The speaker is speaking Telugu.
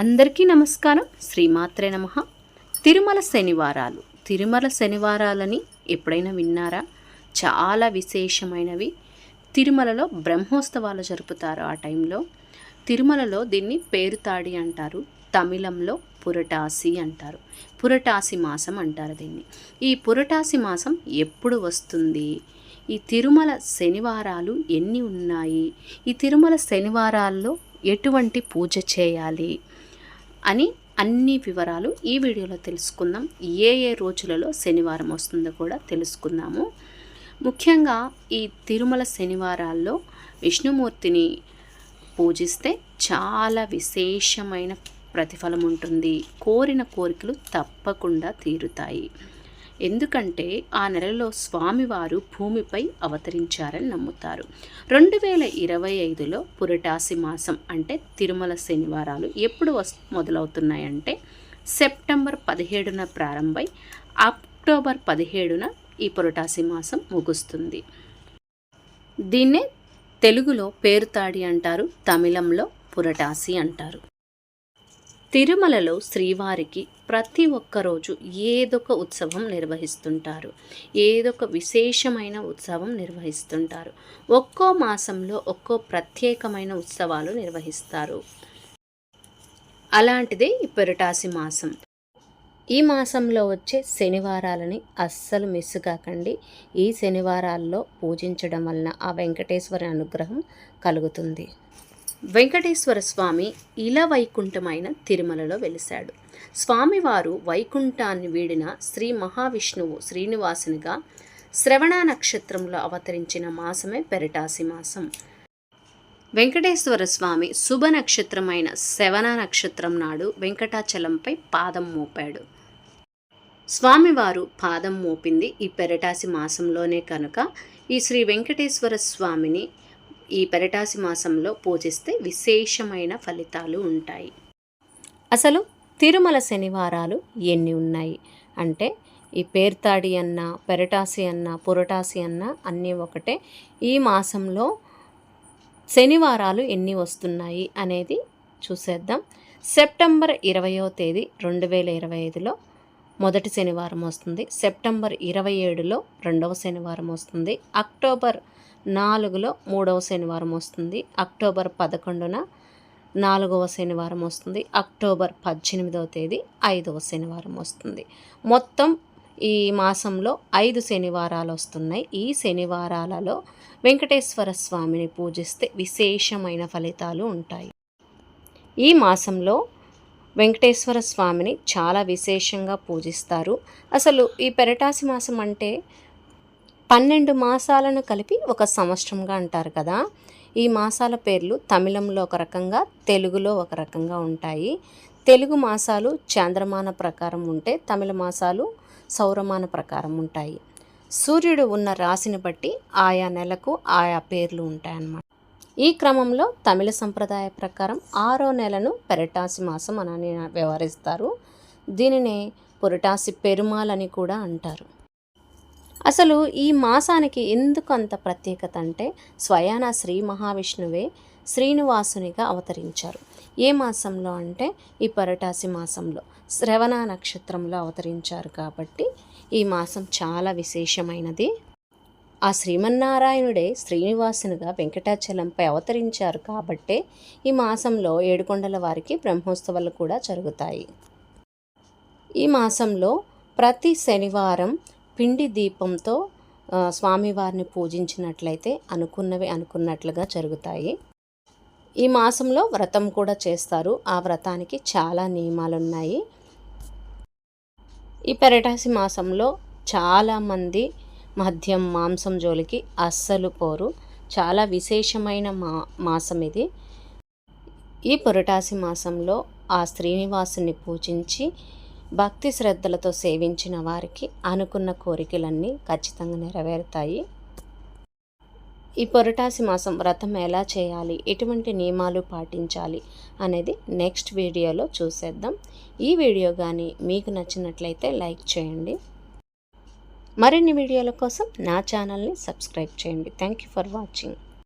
అందరికీ నమస్కారం. శ్రీమాత్రే నమ. తిరుమల శనివారాలు. తిరుమల శనివారాలని ఎప్పుడైనా విన్నారా? చాలా విశేషమైనవి. తిరుమలలో బ్రహ్మోత్సవాలు జరుపుతారు ఆ టైంలో. తిరుమలలో దీన్ని పేరుతాడి అంటారు. తమిళంలో పురటాసి అంటారు. పురటాసి మాసం అంటారు దీన్ని. ఈ పురటాసి మాసం ఎప్పుడు వస్తుంది? ఈ తిరుమల శనివారాలు ఎన్ని ఉన్నాయి? ఈ తిరుమల శనివారాల్లో ఎటువంటి పూజ చేయాలి? అని అన్ని వివరాలు ఈ వీడియోలో తెలుసుకుందాం. ఏ ఏ రోజులలో శనివారం వస్తుందో కూడా తెలుసుకుందాము. ముఖ్యంగా ఈ తిరుమల శనివారాల్లో విష్ణుమూర్తిని పూజిస్తే చాలా విశేషమైన ప్రతిఫలం ఉంటుంది. కోరిన కోరికలు తప్పకుండా తీరుతాయి. ఎందుకంటే ఆ నెలలో స్వామివారు భూమిపై అవతరించారని నమ్ముతారు. రెండు వేల ఇరవై ఐదులో పురటాసి మాసం అంటే తిరుమల శనివారాలు ఎప్పుడు వస్ మొదలవుతున్నాయంటే సెప్టెంబర్ పదిహేడున ప్రారంభమై అక్టోబర్ పదిహేడున ఈ పురటాసి మాసం ముగుస్తుంది. దీన్నే తెలుగులో పేరుతాడి అంటారు తమిళంలో పురటాసి అంటారు. తిరుమలలో శ్రీవారికి ప్రతి ఒక్క రోజు ఏదొక ఉత్సవం నిర్వహిస్తుంటారు. ఏదొక విశేషమైన ఉత్సవం నిర్వహిస్తుంటారు. ఒక్కో మాసంలో ఒక్కో ప్రత్యేకమైన ఉత్సవాలు నిర్వహిస్తారు. అలాంటిదే ఈ పెరటాసి మాసం. ఈ మాసంలో వచ్చే శనివారాలని అస్సలు మిస్ కాకండి. ఈ శనివారాల్లో పూజించడం వలన ఆ వెంకటేశ్వరి అనుగ్రహం కలుగుతుంది. వెంకటేశ్వర స్వామి ఇలా వైకుంఠమైన తిరుమలలో వెలిశాడు. స్వామివారు వైకుంఠాన్ని వీడిన శ్రీ మహావిష్ణువు శ్రీనివాసునిగా శ్రవణ నక్షత్రంలో అవతరించిన మాసమే పెరటాసి మాసం. వెంకటేశ్వర స్వామి శుభ నక్షత్రమైన శవణ నక్షత్రం నాడు వెంకటాచలంపై పాదం మోపాడు. స్వామివారు పాదం మోపింది ఈ పెరటాసి మాసంలోనే కనుక ఈ శ్రీ వెంకటేశ్వర స్వామిని ఈ పెరటాసి మాసంలో పూజిస్తే విశేషమైన ఫలితాలు ఉంటాయి. అసలు తిరుమల శనివారాలు ఎన్ని ఉన్నాయి? అంటే ఈ పేర్తాడి అన్న పెరటాసి అన్న పురటాసి అన్న అన్నీ ఒకటే. ఈ మాసంలో శనివారాలు ఎన్ని వస్తున్నాయి అనేది చూసేద్దాం. సెప్టెంబర్ ఇరవయో తేదీ రెండు వేల ఇరవై ఐదులో మొదటి శనివారం వస్తుంది. సెప్టెంబర్ ఇరవై ఏడులో రెండవ శనివారం వస్తుంది. అక్టోబర్ నాలుగులో మూడవ శనివారం వస్తుంది. అక్టోబర్ పదకొండున నాలుగవ శనివారం వస్తుంది. అక్టోబర్ పద్దెనిమిదవ తేదీ ఐదవ శనివారం వస్తుంది. మొత్తం ఈ మాసంలో ఐదు శనివారాలు వస్తున్నాయి. ఈ శనివారాలలో వెంకటేశ్వర స్వామిని పూజిస్తే విశేషమైన ఫలితాలు ఉంటాయి. ఈ మాసంలో వెంకటేశ్వర స్వామిని చాలా విశేషంగా పూజిస్తారు. అసలు ఈ పెరటాసి మాసం అంటే పన్నెండు మాసాలను కలిపి ఒక సంవత్సరంగా అంటారు కదా. ఈ మాసాల పేర్లు తమిళంలో ఒక రకంగా తెలుగులో ఒక రకంగా ఉంటాయి. తెలుగు మాసాలు చాంద్రమాన ప్రకారం ఉంటే తమిళ మాసాలు సౌరమాన ప్రకారం ఉంటాయి. సూర్యుడు ఉన్న రాశిని బట్టి ఆయా నెలకు ఆయా పేర్లు ఉంటాయన్నమాట. ఈ క్రమంలో తమిళ సంప్రదాయ ప్రకారం ఆరో నెలను పెరటాసి మాసం అని వ్యవహరిస్తారు. దీనినే పురటాసి పెరుమాల్ అని కూడా అంటారు. అసలు ఈ మాసానికి ఎందుకు అంత ప్రత్యేకత అంటే స్వయాన శ్రీ మహావిష్ణువే శ్రీనివాసునిగా అవతరించారు. ఏ మాసంలో అంటే ఈ పరటాసి మాసంలో శ్రవణ నక్షత్రంలో అవతరించారు కాబట్టి ఈ మాసం చాలా విశేషమైనది. ఆ శ్రీమన్నారాయణుడే శ్రీనివాసునిగా వెంకటాచలంపై అవతరించారు కాబట్టే ఈ మాసంలో ఏడుకొండల వారికి బ్రహ్మోత్సవాలు కూడా జరుగుతాయి. ఈ మాసంలో ప్రతి శనివారం పిండి దీపంతో స్వామివారిని పూజించినట్లయితే అనుకున్నవి అనుకున్నట్లుగా జరుగుతాయి. ఈ మాసంలో వ్రతం కూడా చేస్తారు. ఆ వ్రతానికి చాలా నియమాలు ఉన్నాయి ఈ పెరటాసి మాసంలో చాలామంది మద్యం మాంసం జోలికి అస్సలు పోరు. చాలా విశేషమైన మా మాసం ఇది. ఈ పురటాసి మాసంలో ఆ శ్రీనివాసుని పూజించి భక్తి శ్రద్ధలతో సేవించిన వారికి అనుకున్న కోరికలన్నీ ఖచ్చితంగా నెరవేరుతాయి. ఈ పొరటాసి మాసం వ్రతం ఎలా చేయాలి? ఎటువంటి నియమాలు పాటించాలి? అనేది నెక్స్ట్ వీడియోలో చూసేద్దాం. ఈ వీడియో కానీ మీకు నచ్చినట్లయితే లైక్ చేయండి. మరిన్ని వీడియోల కోసం నా ఛానల్ని సబ్స్క్రైబ్ చేయండి. Thank you for watching.